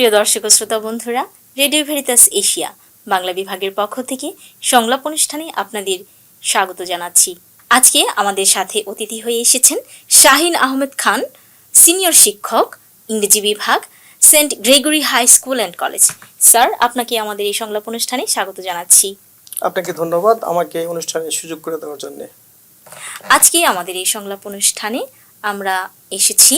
প্রিয় দর্শক শ্রোতা বন্ধুরা রেডিও ভেরিতাস এশিয়া বাংলা বিভাগের পক্ষ থেকে সংলাপ অনুষ্ঠানে আপনাদের স্বাগত জানাচ্ছি। আজকে আমাদের সাথে অতিথি হয়ে এসেছেন শাহিন আহমেদ খান সিনিয়র শিক্ষক ইংরেজি বিভাগ saint Gregory high school and college. Sir আপনাকে আমাদের এই সংলাপ অনুষ্ঠানে স্বাগত জানাচ্ছি। আপনাকে ধন্যবাদ আমাকে অনুষ্ঠানে সুযোগ করে দেওয়ার জন্য। আজকে আমাদের এই সংলাপ অনুষ্ঠানে আমরা এসেছি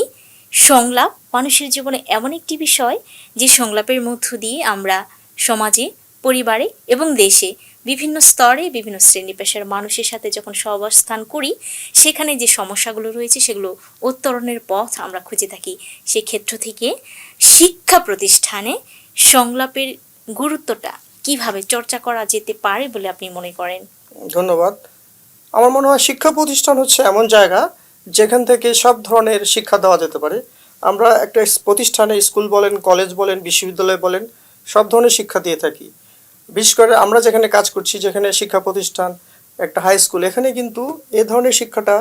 সংলাপ, মানুষের জীবনে এমন একটি বিষয় যে সংলাপের মধ্য দিয়ে আমরা সমাজে, পরিবারে এবং দেশে বিভিন্ন স্তরে বিভিন্ন শ্রেণি পেশার মানুষের সাথে যখন সহাবস্থান করি, সেখানে যে সমস্যাগুলো রয়েছে সেগুলো উত্তরণের পথ আমরা খুঁজে থাকি। সেক্ষেত্র থেকে শিক্ষা প্রতিষ্ঠানে সংলাপের গুরুত্বটা কীভাবে চর্চা করা যেতে পারে বলে আপনি মনে করেন? ধন্যবাদ। আমার মনে হয় শিক্ষা প্রতিষ্ঠান হচ্ছে এমন জায়গা যেখান থেকে সব ধরনের শিক্ষা দেওয়া যেতে পারে। আমরা একটা প্রতিষ্ঠানে স্কুল বলেন, কলেজ বলেন, বিশ্ববিদ্যালয় বলেন, সব ধরনের শিক্ষা দিয়ে থাকি। বিশেষ করে আমরা যেখানে কাজ করছি, যেখানে শিক্ষা প্রতিষ্ঠান, একটা হাই স্কুল এখানে কিন্তু এ ধরনের শিক্ষাটা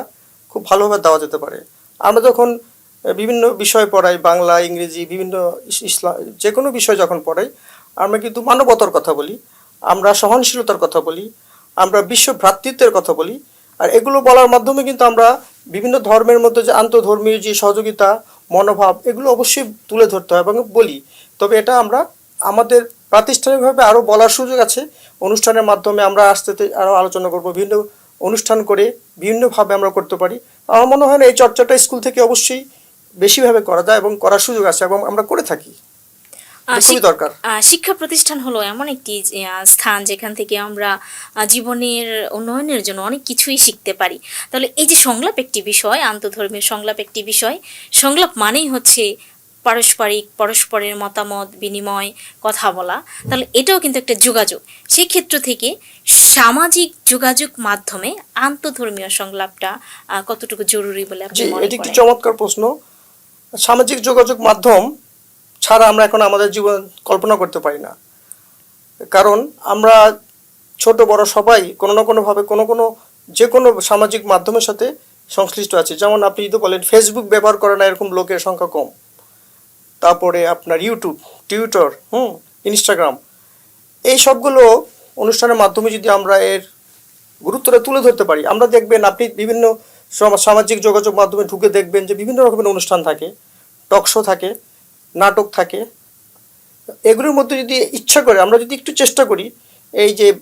খুব ভালোভাবে দেওয়া যেতে পারে। আমরা যখন বিভিন্ন বিষয় পড়াই, বাংলা, ইংরেজি, বিভিন্ন ইসলাম যে কোনো বিষয় যখন পড়াই, আমরা কিন্তু মানবতার কথা বলি, আমরা সহনশীলতার কথা বলি, আমরা বিশ্ব ভ্রাতৃত্বের কথা বলি, আর এগুলো বলার মাধ্যমে কিন্তু আমরা বিভিন্ন ধর্মের মধ্যে যে আন্তধর্মীয় যে সহযোগিতা, মনোভাব, এগুলো অবশ্যই তুলে ধরতে হয়। এবং বলি, তবে এটা আমরা আমাদের প্রাতিষ্ঠানিকভাবে আরও বলার সুযোগ আছে। অনুষ্ঠানের মাধ্যমে আমরা আসতে আরও আলোচনা করব, বিভিন্ন অনুষ্ঠান করে বিভিন্নভাবে আমরা করতে পারি। আমার মনে হয় না, এই চর্চাটা স্কুল থেকে অবশ্যই বেশিভাবে করা যায় এবং করার সুযোগ আছে এবং আমরা করে থাকি। দরকার। শিক্ষা প্রতিষ্ঠান হলো এমন একটি স্থান যেখান থেকে আমরা জীবনের উন্নয়নের জন্য অনেক কিছুই শিখতে পারি। তাহলে এই যে সংলাপ একটি বিষয় আন্তধর্মীয় সংলাপ একটি বিষয় সংলাপ মানেই হচ্ছে পারস্পরিক পরস্পরের মতামত বিনিময় কথা বলা। তাহলে এটাও কিন্তু একটা যোগাযোগ। সেই ক্ষেত্র থেকে সামাজিক যোগাযোগ মাধ্যমে আন্তধর্মীয় সংলাপটা আহ, কতটুকু জরুরি বলে আপনি এটি একটি চমৎকার প্রশ্ন। সামাজিক যোগাযোগ মাধ্যম ছাড়া আমরা এখন আমাদের জীবন কল্পনা করতে পারি না। কারণ আমরা ছোট, বড় সবাই কোনো না কোনোভাবে কোনো কোনো, যে কোনো সামাজিক মাধ্যমের সাথে সংশ্লিষ্ট আছে। যেমন আপনি যদি বলেন ফেসবুক ব্যবহার করে না এরকম লোকের সংখ্যা কম। তারপরে আপনার ইউটিউব টুইটার হুম ইনস্টাগ্রাম এই সবগুলো অনুষ্ঠানের মাধ্যমে যদি আমরা এর গুরুত্বটা তুলে ধরতে পারি, আমরা দেখবেন আপনি বিভিন্ন সম- সামাজিক যোগাযোগ মাধ্যমে ঢুকে দেখবেন যে বিভিন্ন রকমের অনুষ্ঠান থাকে, টক শো থাকে। নাটক থাকে। এগুলোর মধ্যে যদি ইচ্ছা করে, আমরা যদি একটু চেষ্টা করি, এই যে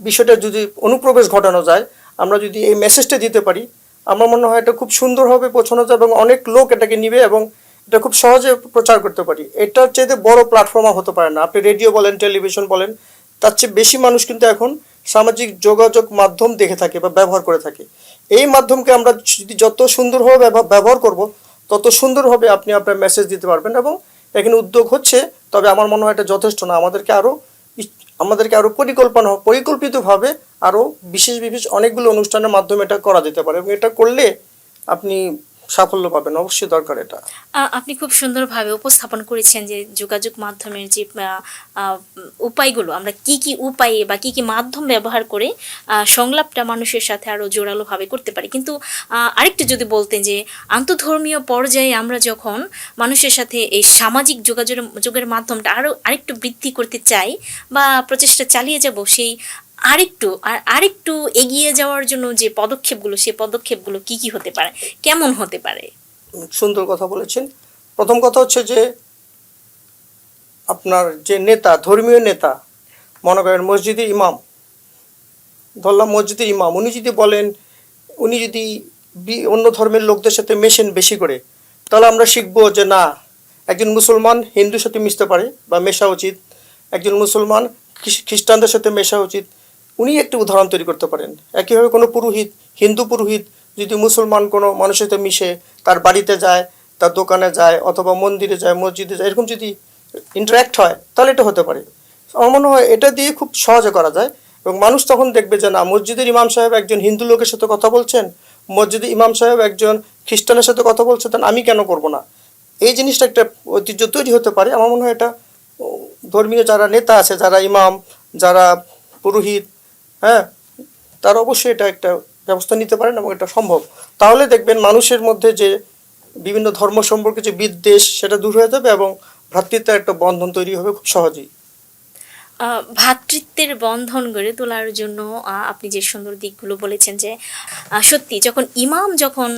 বিষয়টা যদি অনুপ্রবেশ ঘটানো যায়, আমরা যদি এই মেসেজটা দিতে পারি, আমার মনে হয় এটা খুব সুন্দরভাবে পৌঁছানো যায় এবং অনেক লোক এটাকে নিবে এবং এটা খুব সহজে প্রচার করতে পারি। এটার চাইতে বড় প্ল্যাটফর্ম হতে পারে না। আপনি রেডিও বলেন টেলিভিশন বলেন, তার চেয়ে বেশি মানুষ কিন্তু এখন সামাজিক যোগাযোগ মাধ্যম দেখে থাকে বা ব্যবহার করে থাকে। এই মাধ্যমকে আমরা যদি যত সুন্দরভাবে ব্যবহার- ব্যবহার করব, তত সুন্দরভাবে আপনি আপনার মেসেজ দিতে পারবেন এবং এখানে উদ্যোগ হচ্ছে, তবে আমার মনে হয় এটা যথেষ্ট না। আমাদেরকে আরও আমাদেরকে আরও পরিকল্পনা, পরিকল্পিতভাবে আরও বিশেষ বিশেষ অনেকগুলো অনুষ্ঠানের মাধ্যমে এটা করা যেতে পারে। এবং এটা করলে আপনি সাফল্য পাবেন, অবশ্যই দরকার এটা। আপনি খুব সুন্দরভাবে উপস্থাপন করেছেন যে যোগাযোগ মাধ্যমের যে উপায়গুলো, আমরা কি কি উপায়ে বা কি কি মাধ্যম ব্যবহার করে সংলাপটা মানুষের সাথে আরও জোরালোভাবে করতে পারি। কিন্তু আরেকটু যদি বলতেন যে, আন্তধর্মীয় পর্যায়ে আমরা যখন মানুষের সাথে এই সামাজিক যোগাযোগের যোগের মাধ্যমটা আরও আরেকটু বৃদ্ধি করতে চাই বা প্রচেষ্টা চালিয়ে যাব, সেই আরেকটু, আর আরেকটু এগিয়ে যাওয়ার জন্য যে পদক্ষেপগুলো সেই পদক্ষেপগুলো কি কি হতে পারে? কেমন হতে পারে? সুন্দর কথা বলেছেন। প্রথম কথা হচ্ছে যে, আপনার যে নেতা, ধর্মীয় নেতা, মনে করেন মসজিদের ইমাম, ধরলাম মসজিদের ইমাম, উনি যদি বলেন, উনি যদি অন্য ধর্মের লোকদের সাথে মেশেন বেশি করে, তাহলে আমরা শিখব যে না, একজন মুসলমান হিন্দুর সাথে মিশতে পারে বা মেশা উচিত, একজন মুসলমান খ্রিস্টানদের সাথে মেশা উচিত উনি একটি উদাহরণ তৈরি করতে পারেন। একইভাবে কোনো পুরোহিত, হিন্দু পুরোহিত যদি মুসলমান কোনো মানুষের সাথে মিশে, তার বাড়িতে যায়, তার দোকানে যায় অথবা মন্দিরে যায়, মসজিদে যায়, এরকম যদি ইন্টারাক্ট হয়, তাহলে এটা হতে পারে। আমার মনে হয় এটা দিয়ে খুব সহজে করা যায় এবং মানুষ তখন দেখবে যে, না, মসজিদের ইমাম সাহেব একজন হিন্দু লোকের সাথে কথা বলছেন, মসজিদে ইমাম সাহেব একজন খ্রিস্টানের সাথে কথা বলছেন তাহলে আমি কেন করব না? এই জিনিসটা একটা ঐতিহ্য তৈরি হতে পারে। আমার মনে হয় এটা ধর্মীয় যারা নেতা আছে, যারা ইমাম, যারা পুরোহিত হ্যাঁ তার অবশ্যই এটা একটা ব্যবস্থা নিতে পারেন এবং এটা সম্ভব। তাহলে দেখবেন মানুষের মধ্যে যে বিভিন্ন ধর্ম সম্পর্কে যে বিদ্বেষ, সেটা দূর হয়ে যাবে এবং ভ্রাতৃত্বের একটা বন্ধন তৈরি হবে খুব সহজেই। আহ, ভ্রাতৃত্বের বন্ধন গড়ে তোলার জন্য আপনি যে সুন্দর দিকগুলো বলেছেন যে সত্যি যখন ইমাম যখন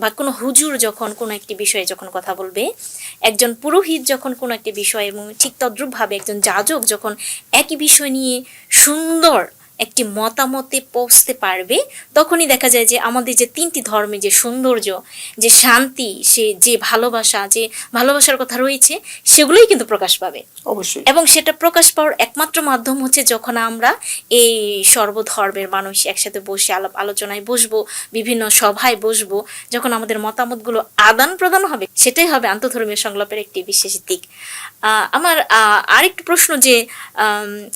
বা কোনো হুজুর যখন কোনো একটি বিষয়ে যখন কথা বলবে একজন পুরোহিত যখন কোনো একটি বিষয় এবং ঠিক তদ্রুপভাবে একজন যাজক যখন একই বিষয় নিয়ে সুন্দর একটি মতামতে পৌঁছতে পারবে তখনই দেখা যায় যে আমাদের যে তিনটি ধর্মে যে সৌন্দর্য যে শান্তি সে যে ভালোবাসা যে ভালোবাসার কথা রয়েছে সেগুলোই কিন্তু প্রকাশ পাবে। অবশ্যই। এবং সেটা প্রকাশ পাওয়ার একমাত্র মাধ্যম হচ্ছে যখন আমরা এই সর্বধর্মের মানুষ একসাথে বসে আলাপ আলোচনায় বসবো বিভিন্ন সভায় বসবো যখন আমাদের মতামতগুলো আদান প্রদান হবে সেটাই হবে আন্তধর্মীয় সংলাপের একটি বিশেষ দিক। আমার আরেকটি প্রশ্ন যে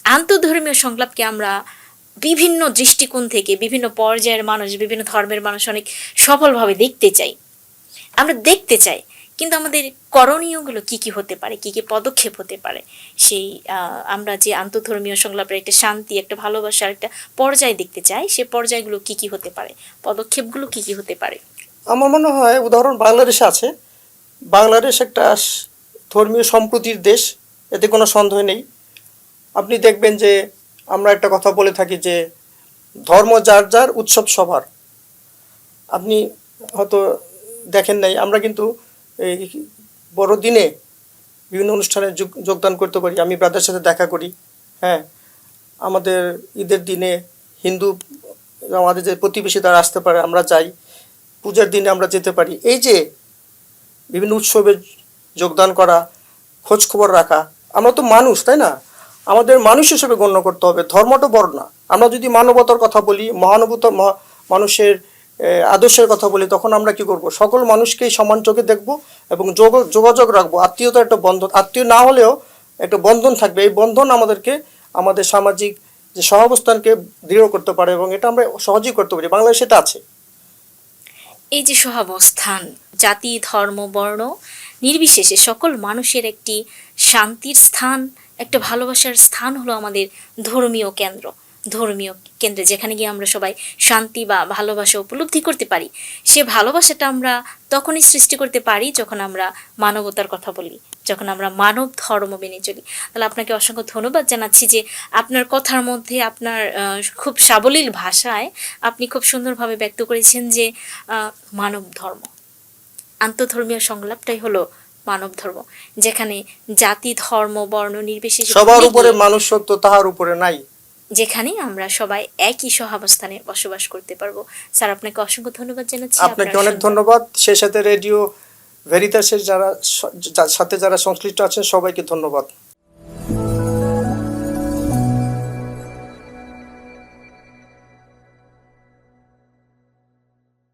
আন্তধর্মীয় সংলাপকে আমরা বিভিন্ন দৃষ্টিকোণ থেকে, বিভিন্ন পর্যায়ের মানুষ, বিভিন্ন ধর্মের মানুষ অনেক সফলভাবে দেখতে চাই। আমরা দেখতে চাই, কিন্তু আমাদের করণীয়গুলো কি কি হতে পারে, কি কি পদক্ষেপ হতে পারে? সেই আমরা যে আন্তধর্মীয় সংলাপের একটা শান্তি, একটা ভালোবাসার একটা পর্যায় দেখতে চাই, সে পর্যায়গুলো কি কি হতে পারে? পদক্ষেপগুলো কি কি হতে পারে? আমার মনে হয়, উদাহরণ বাংলাদেশে আছে। বাংলাদেশ একটা ধর্মীয় সম্প্রতির দেশ, এতে কোনো সন্দেহ নেই। আপনি দেখবেন যে আমরা একটা কথা বলে থাকি যে ধর্ম যার যার, উৎসব সবার। আপনি হয়তো দেখেন নাই, আমরা কিন্তু এই বড়দিনে বিভিন্ন অনুষ্ঠানে যোগ- যোগদান করতে পারি। আমি ব্রাদার সাথে দেখা করি হ্যাঁ। আমাদের ঈদের দিনে হিন্দু, আমাদের যে প্রতিবেশী তারা আসতে পারে, আমরা যাই। পূজার দিনে আমরা যেতে পারি। এই যে বিভিন্ন উৎসবে যোগদান করা, খোঁজ খবর রাখা, আমরা তো মানুষ, তাই না? আমাদের মানুষ হিসেবে গণ্য করতে হবে। ধর্মটা বড় না। আমরা যদি মানবতার কথা বলি, মহানুভূত মানুষের আদর্শের কথা বলি, তখন আমরা কি করব? সকল মানুষকেই সমান চোখে দেখব এবং যোগ, যোগাযোগ রাখব। আত্মীয়তার একটা বন্ধন, আত্মীয় না হলেও একটা বন্ধন থাকবে। এই বন্ধন আমাদেরকে, আমাদের সামাজিক যে সহাবস্থানকে দৃঢ় করতে পারে এবং এটা আমরা সহজেই করতে পারি। বাংলাদেশে এটা আছে। এই যে সহাবস্থান, জাতি, ধর্ম, বর্ণ, নির্বিশেষে সকল মানুষের একটি শান্তির স্থান একটা ভালোবাসার স্থান হলো আমাদের ধর্মীয় কেন্দ্র, ধর্মীয় কেন্দ্রে যেখানে গিয়ে আমরা সবাই শান্তি বা ভালোবাসা উপলব্ধি করতে পারি। সে ভালোবাসাটা আমরা তখনই সৃষ্টি করতে পারি যখন আমরা মানবতার কথা বলি, যখন আমরা মানব ধর্ম মেনে চলি। তাহলে আপনাকে অসংখ্য ধন্যবাদ জানাচ্ছি যে আপনার কথার মধ্যে আপনার খুব সাবলীল ভাষায় আপনি খুব সুন্দরভাবে ব্যক্ত করেছেন যে মানব ধর্ম। আন্তধর্মীয় সংলাপটাই হলো মানব ধর্ম যেখানে জাতি ধর্ম বর্ণ নির্বিশেষে সবার উপরে মানুষত্ব মানুষ সত্য তাহার উপরে নাই। যেখানে আমরা সবাই একই সহাবস্থানে বসবাস করতে পারব। স্যার আপনাকে অসংখ্য ধন্যবাদ জানাচ্ছি। আপনাকে অনেক ধন্যবাদ। সেই সাথে রেডিও ভেরিতাসের যারা সাথে যারা সংশ্লিষ্ট আছেন সবাইকে ধন্যবাদ।